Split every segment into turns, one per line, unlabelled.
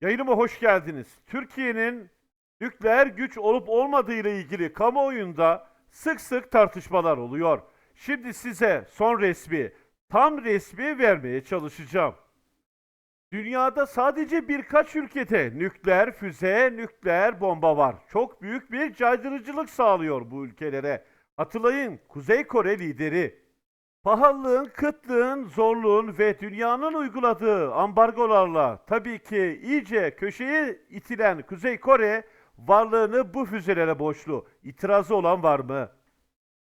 Yayınıma hoş geldiniz. Türkiye'nin nükleer güç olup olmadığı ile ilgili kamuoyunda sık sık tartışmalar oluyor. Şimdi size son resmi, tam resmi vermeye çalışacağım. Dünyada sadece birkaç ülkede nükleer füze, nükleer bomba var. Çok büyük bir caydırıcılık sağlıyor bu ülkelere. Hatırlayın Kuzey Kore lideri. Pahalılığın, kıtlığın, zorluğun ve dünyanın uyguladığı ambargolarla tabii ki iyice köşeye itilen Kuzey Kore varlığını bu füzelere borçlu. İtirazı olan var mı?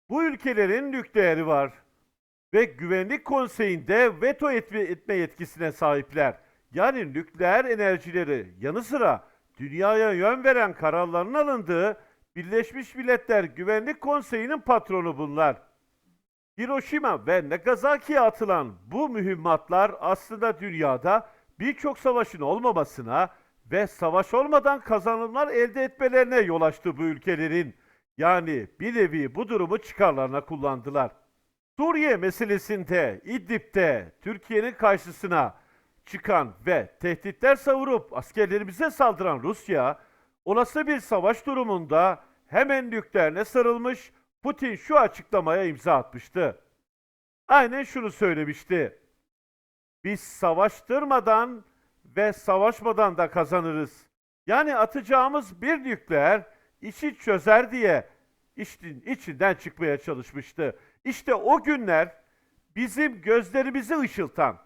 Bu ülkelerin nükleeri var ve Güvenlik Konseyi'nde veto etme, etme yetkisine sahipler. Yani nükleer enerjileri yanı sıra dünyaya yön veren kararların alındığı Birleşmiş Milletler Güvenlik Konseyi'nin patronu bunlar. Hiroşima ve Nagasaki'ye atılan bu mühimmatlar aslında dünyada birçok savaşın olmamasına ve savaş olmadan kazanımlar elde etmelerine yol açtı bu ülkelerin. Yani bir nevi bu durumu çıkarlarına kullandılar. Suriye meselesinde İdlib'de Türkiye'nin karşısına çıkan ve tehditler savurup askerlerimize saldıran Rusya, olası bir savaş durumunda hemen nükleerine sarılmış, Putin şu açıklamaya imza atmıştı. Aynen şunu söylemişti. Biz savaştırmadan ve savaşmadan da kazanırız. Yani atacağımız bir nükleer işi çözer diye işin içinden çıkmaya çalışmıştı. İşte o günler bizim gözlerimizi ışıltan,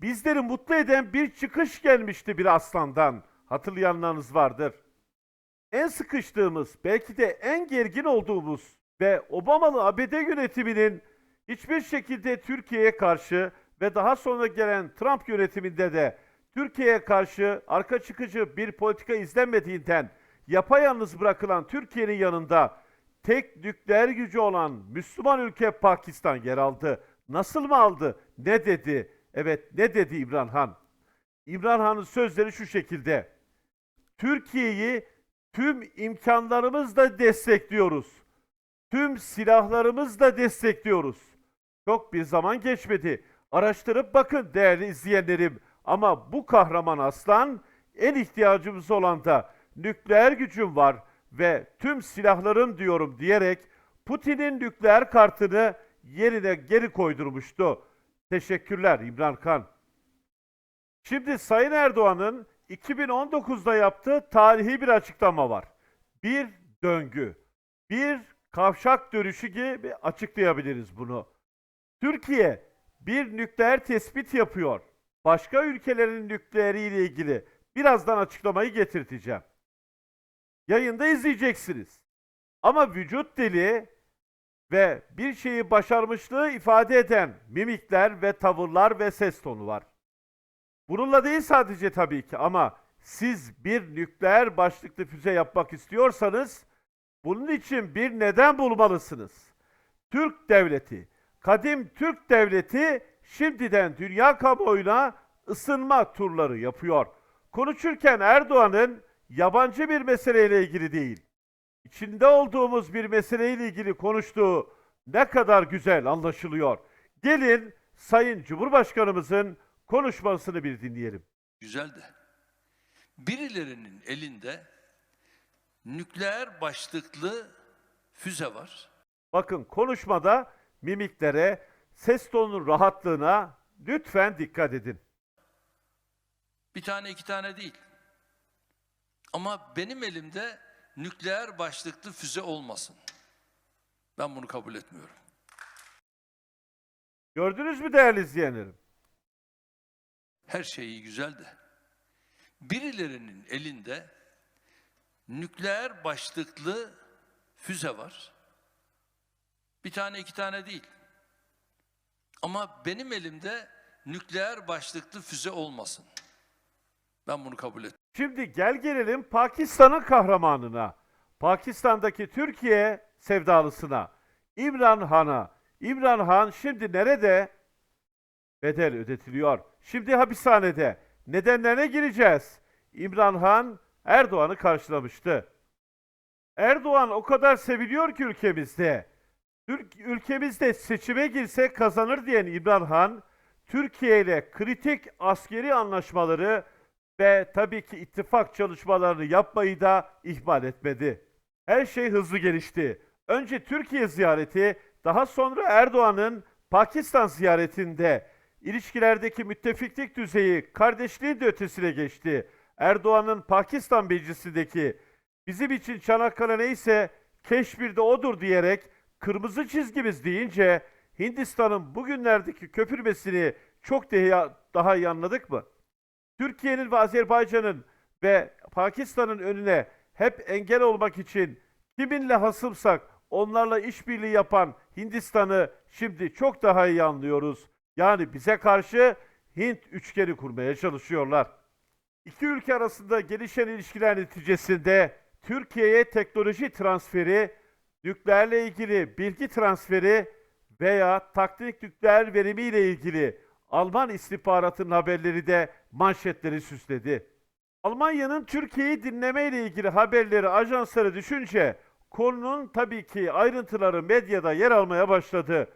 bizleri mutlu eden bir çıkış gelmişti bir aslandan. Hatırlayanlarınız vardır. En sıkıştığımız, belki de en gergin olduğumuz ve Obamalı ABD yönetiminin hiçbir şekilde Türkiye'ye karşı ve daha sonra gelen Trump yönetiminde de Türkiye'ye karşı arka çıkıcı bir politika izlenmediğinden yapayalnız bırakılan Türkiye'nin yanında tek nükleer gücü olan Müslüman ülke Pakistan yer aldı. Nasıl mı aldı? Ne dedi? Evet ne dedi İmran Han? İmran Han'ın sözleri şu şekilde. Türkiye'yi tüm imkanlarımızla destekliyoruz. Tüm silahlarımızla destekliyoruz. Çok bir zaman geçmedi. Araştırıp bakın değerli izleyenlerim. Ama bu kahraman aslan en ihtiyacımız olan da nükleer gücüm var ve tüm silahlarım diyorum diyerek Putin'in nükleer kartını yerine geri koydurmuştu. Teşekkürler İmran Kan. Şimdi Sayın Erdoğan'ın 2019'da yaptığı tarihi bir açıklama var. Bir döngü, bir kavşak dönüşü gibi açıklayabiliriz bunu. Türkiye bir nükleer tespit yapıyor. Başka ülkelerin nükleeri ile ilgili birazdan açıklamayı getirteceğim. Yayında izleyeceksiniz. Ama vücut dili ve bir şeyi başarmışlığı ifade eden mimikler ve tavırlar ve ses tonu var. Bununla değil sadece tabii ki ama siz bir nükleer başlıklı füze yapmak istiyorsanız bunun için bir neden bulmalısınız. Türk devleti, kadim Türk devleti şimdiden dünya kamuoyuna ısınma turları yapıyor. Konuşurken Erdoğan'ın yabancı bir meseleyle ilgili değil, içinde olduğumuz bir meseleyle ilgili konuştuğu ne kadar güzel anlaşılıyor. Gelin Sayın Cumhurbaşkanımızın konuşmasını bir dinleyelim.
Güzel de birilerinin elinde nükleer başlıklı füze var.
Bakın konuşmada mimiklere, ses tonunun rahatlığına lütfen dikkat edin.
Bir tane iki tane değil. Ama benim elimde nükleer başlıklı füze olmasın. Ben bunu kabul etmiyorum.
Gördünüz mü değerli izleyenlerim?
Her şey iyi güzel de birilerinin elinde nükleer başlıklı füze var. Bir tane iki tane değil. Ama benim elimde nükleer başlıklı füze olmasın. Ben bunu kabul etmiyorum.
Şimdi gel gelelim Pakistan'ın kahramanına. Pakistan'daki Türkiye sevdalısına. İmran Han'a. İmran Han şimdi nerede? Bedel ödetiliyor. Şimdi hapishanede. Nedenlerine gireceğiz. İmran Han Erdoğan'ı karşılamıştı. Erdoğan o kadar seviliyor ki ülkemizde. Ülkemizde seçime girse kazanır diyen İmran Han, Türkiye ile kritik askeri anlaşmaları ve tabii ki ittifak çalışmalarını yapmayı da ihmal etmedi. Her şey hızlı gelişti. Önce Türkiye ziyareti, daha sonra Erdoğan'ın Pakistan ziyaretinde ilişkilerdeki müttefiklik düzeyi kardeşliğin de ötesine geçti. Erdoğan'ın Pakistan meclisindeki bizim için Çanakkale neyse Keşmir de odur diyerek kırmızı çizgimiz deyince Hindistan'ın bugünlerdeki köpürmesini çok daha iyi anladık mı? Türkiye'nin ve Azerbaycan'ın ve Pakistan'ın önüne hep engel olmak için kiminle hasımsak onlarla işbirliği yapan Hindistan'ı şimdi çok daha iyi anlıyoruz. Yani bize karşı Hint üçgeni kurmaya çalışıyorlar. İki ülke arasında gelişen ilişkiler neticesinde Türkiye'ye teknoloji transferi, nükleerle ilgili bilgi transferi veya taktik nükleer verimiyle ilgili Alman istihbaratının haberleri de manşetleri süsledi. Almanya'nın Türkiye'yi dinleme ile ilgili haberleri ajanslara düşünce konunun tabii ki ayrıntıları medyada yer almaya başladı.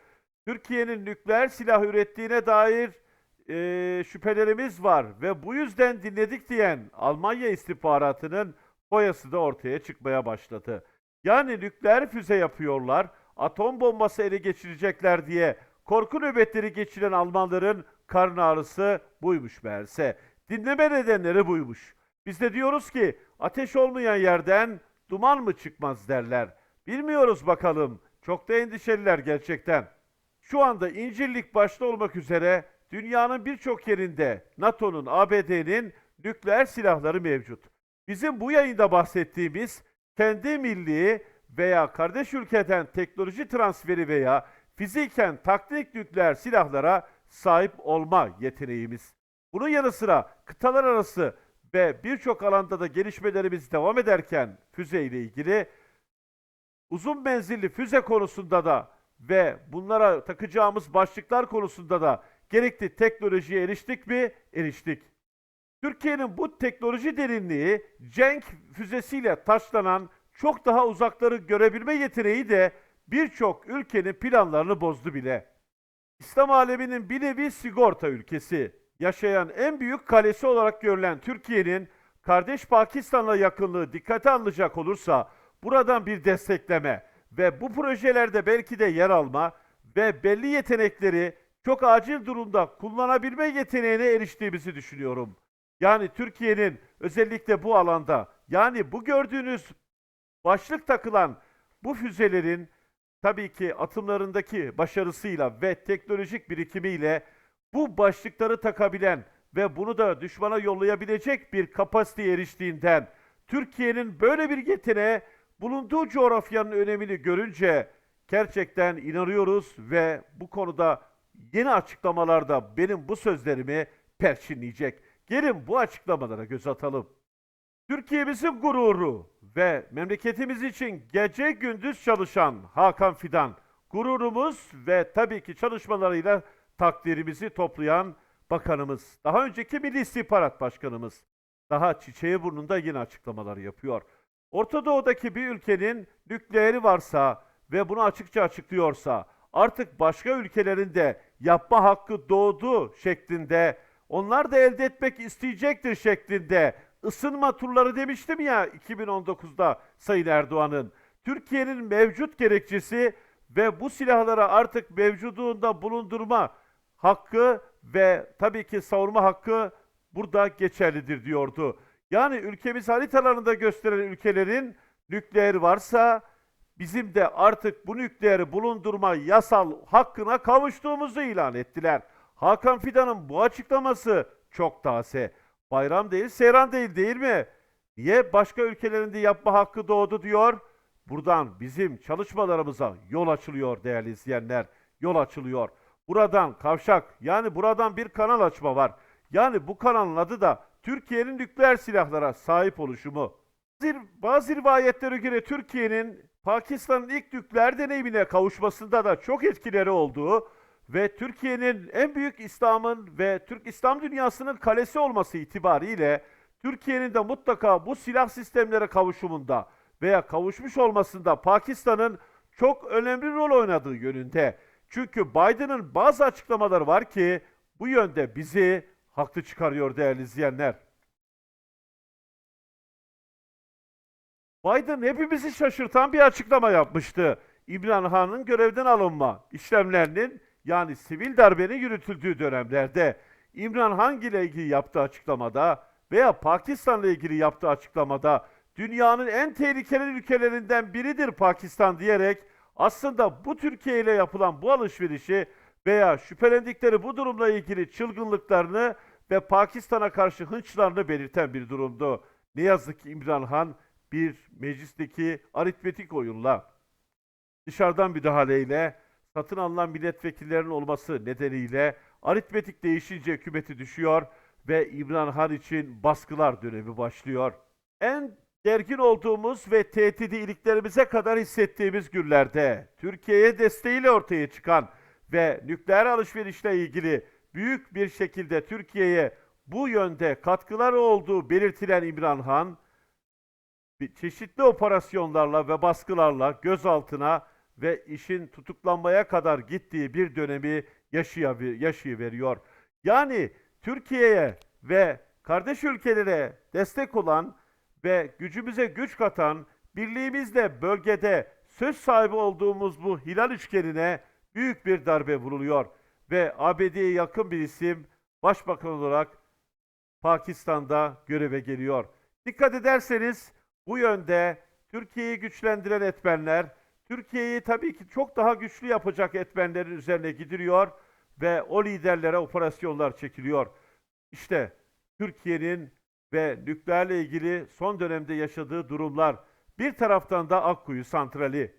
Türkiye'nin nükleer silah ürettiğine dair eee, şüphelerimiz var ve bu yüzden dinledik diyen Almanya istihbaratının boyası da ortaya çıkmaya başladı. Yani nükleer füze yapıyorlar, atom bombası ele geçirecekler diye korku nöbetleri geçiren Almanların karın ağrısı buymuş meğerse. Dinleme nedenleri buymuş. Biz de diyoruz ki ateş olmayan yerden duman mı çıkmaz derler. Bilmiyoruz bakalım. Çok da endişeliler gerçekten. Şu anda İncirlik başta olmak üzere dünyanın birçok yerinde NATO'nun, ABD'nin nükleer silahları mevcut. Bizim bu yayında bahsettiğimiz kendi milli veya kardeş ülkeden teknoloji transferi veya fiziken taktik nükleer silahlara sahip olma yeteneğimiz. Bunun yanı sıra kıtalar arası ve birçok alanda da gelişmelerimiz devam ederken füze ile ilgili uzun menzilli füze konusunda da ve bunlara takacağımız başlıklar konusunda da gerekli teknolojiye eriştik mi? Eriştik. Türkiye'nin bu teknoloji derinliği Cenk füzesiyle taşlanan çok daha uzakları görebilme yeteneği de birçok ülkenin planlarını bozdu bile. İslam aleminin bir nevi sigorta ülkesi, yaşayan en büyük kalesi olarak görülen Türkiye'nin kardeş Pakistan'la yakınlığı dikkate alınacak olursa buradan bir destekleme ve bu projelerde belki de yer alma ve belli yetenekleri çok acil durumda kullanabilme yeteneğine eriştiğimizi düşünüyorum. Yani Türkiye'nin özellikle bu alanda yani bu gördüğünüz başlık takılan bu füzelerin tabii ki atımlarındaki başarısıyla ve teknolojik birikimiyle bu başlıkları takabilen ve bunu da düşmana yollayabilecek bir kapasiteye eriştiğinden Türkiye'nin böyle bir yeteneğe bulunduğu coğrafyanın önemini görünce gerçekten inanıyoruz ve bu konuda yeni açıklamalarda benim bu sözlerimi perçinleyecek. Gelin bu açıklamalara göz atalım. Türkiye'mizin gururu ve memleketimiz için gece gündüz çalışan Hakan Fidan, gururumuz ve tabii ki çalışmalarıyla takdirimizi toplayan bakanımız, daha önceki Milli İstihbarat Başkanımız, daha çiçeği burnunda yine açıklamalar yapıyor. Orta Doğu'daki bir ülkenin nükleeri varsa ve bunu açıkça açıklıyorsa artık başka ülkelerin de yapma hakkı doğdu şeklinde onlar da elde etmek isteyecektir şeklinde ısınma turları demiştim ya 2019'da Sayın Erdoğan'ın. Türkiye'nin mevcut gerekçesi ve bu silahlara artık mevcudunda bulundurma hakkı ve tabii ki savunma hakkı burada geçerlidir diyordu. Yani ülkemiz haritalarında gösteren ülkelerin nükleer varsa bizim de artık bu nükleeri bulundurma yasal hakkına kavuştuğumuzu ilan ettiler. Hakan Fidan'ın bu açıklaması çok taze. Bayram değil, seyran değil değil mi? Niye başka ülkelerin de yapma hakkı doğdu diyor? Buradan bizim çalışmalarımıza yol açılıyor değerli izleyenler. Yol açılıyor. Buradan kavşak yani buradan bir kanal açma var. Yani bu kanalın adı da Türkiye'nin nükleer silahlara sahip oluşumu. Bazı- rivayetlere göre Türkiye'nin Pakistan'ın ilk nükleer deneyimine kavuşmasında da çok etkileri olduğu ve Türkiye'nin en büyük İslam'ın ve Türk İslam dünyasının kalesi olması itibariyle Türkiye'nin de mutlaka bu silah sistemlere kavuşumunda veya kavuşmuş olmasında Pakistan'ın çok önemli rol oynadığı yönünde. Çünkü Biden'ın bazı açıklamaları var ki bu yönde bizi haklı çıkarıyor değerli izleyenler. Biden hepimizi şaşırtan bir açıklama yapmıştı. İmran Han'ın görevden alınma işlemlerinin yani sivil darbenin yürütüldüğü dönemlerde İmran Han ile ilgili yaptığı açıklamada veya Pakistan'la ilgili yaptığı açıklamada dünyanın en tehlikeli ülkelerinden biridir Pakistan diyerek aslında bu Türkiye ile yapılan bu alışverişi veya şüphelendikleri bu durumla ilgili çılgınlıklarını ve Pakistan'a karşı hınçlarını belirten bir durumdu. Ne yazık ki İmran Han bir meclisteki aritmetik oyunla dışarıdan müdahaleyle satın alınan milletvekillerinin olması nedeniyle aritmetik değişince hükümeti düşüyor ve İmran Han için baskılar dönemi başlıyor. En gergin olduğumuz ve tehdidi iliklerimize kadar hissettiğimiz günlerde Türkiye'ye desteğiyle ortaya çıkan ve nükleer alışverişle ilgili büyük bir şekilde Türkiye'ye bu yönde katkıları olduğu belirtilen İmran Han, çeşitli operasyonlarla ve baskılarla gözaltına ve işin tutuklanmaya kadar gittiği bir dönemi yaşayıveriyor. Yani Türkiye'ye ve kardeş ülkelere destek olan ve gücümüze güç katan, birliğimizle bölgede söz sahibi olduğumuz bu hilal üçgenine büyük bir darbe vuruluyor. Ve ABD'ye yakın bir isim başbakan olarak Pakistan'da göreve geliyor. Dikkat ederseniz bu yönde Türkiye'yi güçlendiren etmenler, Türkiye'yi tabii ki çok daha güçlü yapacak etmenlerin üzerine gidiliyor ve o liderlere operasyonlar çekiliyor. İşte Türkiye'nin ve nükleerle ilgili son dönemde yaşadığı durumlar. Bir taraftan da Akkuyu Santrali.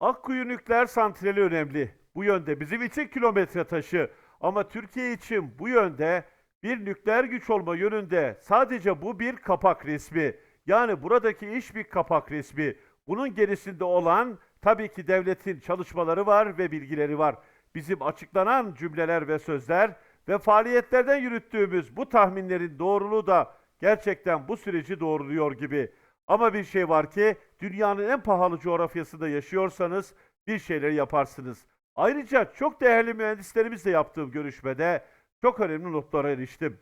Akkuyu nükleer santrali önemli. Bu yönde bizim için kilometre taşı. Ama Türkiye için bu yönde bir nükleer güç olma yönünde sadece bu bir kapak resmi. Yani buradaki iş bir kapak resmi. Bunun gerisinde olan tabii ki devletin çalışmaları var ve bilgileri var. Bizim açıklanan cümleler ve sözler ve faaliyetlerden yürüttüğümüz bu tahminlerin doğruluğu da gerçekten bu süreci doğruluyor gibi. Ama bir şey var ki dünyanın en pahalı coğrafyasında yaşıyorsanız bir şeyler yaparsınız. Ayrıca çok değerli mühendislerimizle yaptığım görüşmede çok önemli notlara eriştim.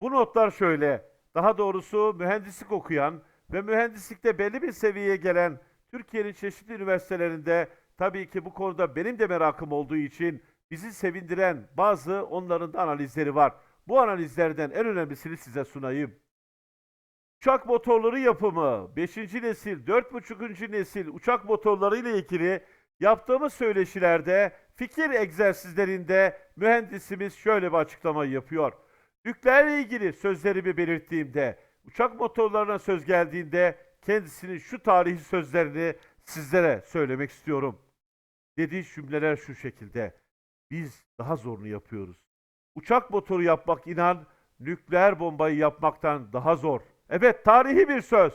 Bu notlar şöyle. Daha doğrusu mühendislik okuyan ve mühendislikte belli bir seviyeye gelen Türkiye'nin çeşitli üniversitelerinde tabii ki bu konuda benim de merakım olduğu için bizi sevindiren bazı onların da analizleri var. Bu analizlerden en önemlisini size sunayım. Uçak motorları yapımı, 5. nesil, 4.5. nesil uçak motorları ile ilgili yaptığımız söyleşilerde, fikir egzersizlerinde mühendisimiz şöyle bir açıklama yapıyor. Nükleerle ilgili sözlerimi belirttiğimde, uçak motorlarına söz geldiğinde kendisinin şu tarihi sözlerini sizlere söylemek istiyorum. Dediği cümleler şu şekilde. Biz daha zorunu yapıyoruz. Uçak motoru yapmak inan nükleer bombayı yapmaktan daha zor. Evet tarihi bir söz.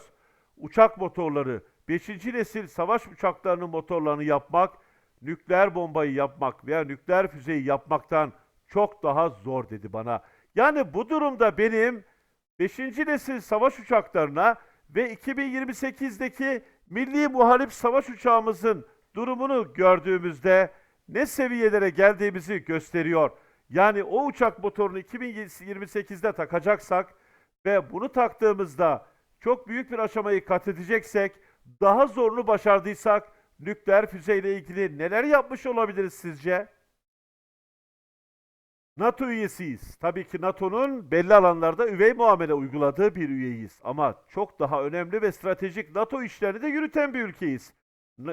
Uçak motorları, 5. nesil savaş uçaklarının motorlarını yapmak, nükleer bombayı yapmak veya nükleer füzeyi yapmaktan çok daha zor dedi bana. Yani bu durumda benim 5. nesil savaş uçaklarına ve 2028'deki milli muharip savaş uçağımızın durumunu gördüğümüzde ne seviyelere geldiğimizi gösteriyor. Yani o uçak motorunu 2028'de takacaksak ve bunu taktığımızda çok büyük bir aşamayı kat edeceksek, daha zorunu başardıysak nükleer füzeyle ilgili neler yapmış olabiliriz sizce? NATO üyesiyiz. Tabii ki NATO'nun belli alanlarda üvey muamele uyguladığı bir üyeyiz. Ama çok daha önemli ve stratejik NATO işlerini de yürüten bir ülkeyiz.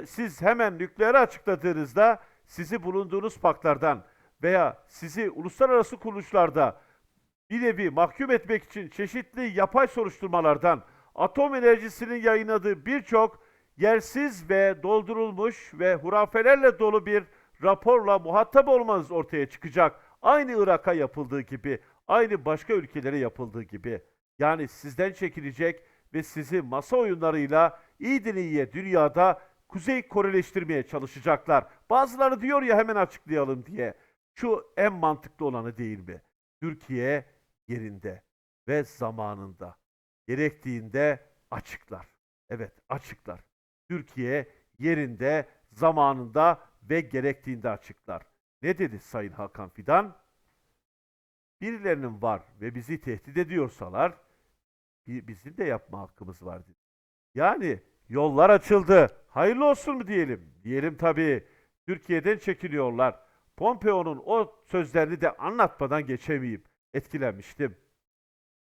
Siz hemen nükleeri açıkladığınızda sizi bulunduğunuz paktlardan veya sizi uluslararası kuruluşlarda bir nevi mahkum etmek için çeşitli yapay soruşturmalardan atom enerjisinin yayınladığı birçok yersiz ve doldurulmuş ve hurafelerle dolu bir raporla muhatap olmanız ortaya çıkacak. Aynı Irak'a yapıldığı gibi, aynı başka ülkelere yapıldığı gibi. Yani sizden çekilecek ve sizi masa oyunlarıyla iyiden iyiye dünyada Kuzey Koreleştirmeye çalışacaklar. Bazıları diyor ya hemen açıklayalım diye. Şu en mantıklı olanı değil mi? Türkiye yerinde ve zamanında. Gerektiğinde açıklar. Evet açıklar. Türkiye yerinde, zamanında ve gerektiğinde açıklar. Ne dedi Sayın Hakan Fidan? Birilerinin var ve bizi tehdit ediyorsalar bi- bizim de yapma hakkımız var dedi. Yani yollar açıldı. Hayırlı olsun mu diyelim? Diyelim tabii. Türkiye'den çekiliyorlar. Pompeo'nun o sözlerini de anlatmadan geçemeyeyim. Etkilenmiştim.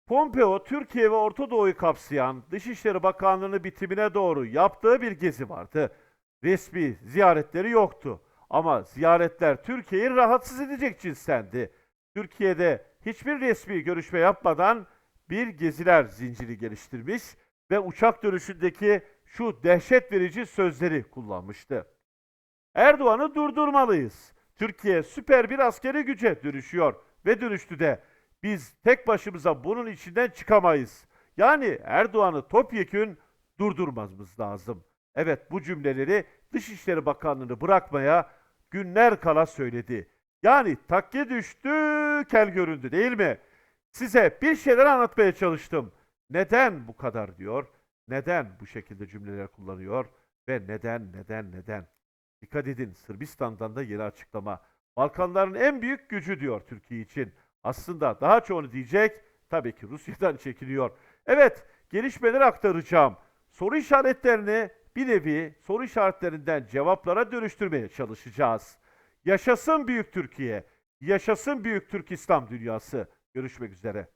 Pompeo, Türkiye ve Orta Doğu'yu kapsayan Dışişleri Bakanlığı'nın bitimine doğru yaptığı bir gezi vardı. Resmi ziyaretleri yoktu. Ama ziyaretler Türkiye'yi rahatsız edecek cinstendi. Türkiye'de hiçbir resmi görüşme yapmadan bir geziler zinciri geliştirmiş ve uçak dönüşündeki şu dehşet verici sözleri kullanmıştı. Erdoğan'ı durdurmalıyız. Türkiye süper bir askeri güce dönüşüyor ve dönüştü de. Biz tek başımıza bunun içinden çıkamayız. Yani Erdoğan'ı topyekün durdurmamız lazım. Evet bu cümleleri Dışişleri Bakanlığı'nı bırakmaya günler kala söyledi. Yani takke düştü, kel göründü değil mi? Size bir şeyler anlatmaya çalıştım. Neden bu kadar diyor? Neden bu şekilde cümleler kullanıyor? Ve neden, neden, neden? Dikkat edin Sırbistan'dan da yeni açıklama. Balkanların en büyük gücü diyor Türkiye için. Aslında daha çoğunu diyecek tabii ki Rusya'dan çekiliyor. Evet gelişmeleri aktaracağım. Soru işaretlerini bir nevi soru işaretlerinden cevaplara dönüştürmeye çalışacağız. Yaşasın Büyük Türkiye, yaşasın Büyük Türk İslam dünyası. Görüşmek üzere.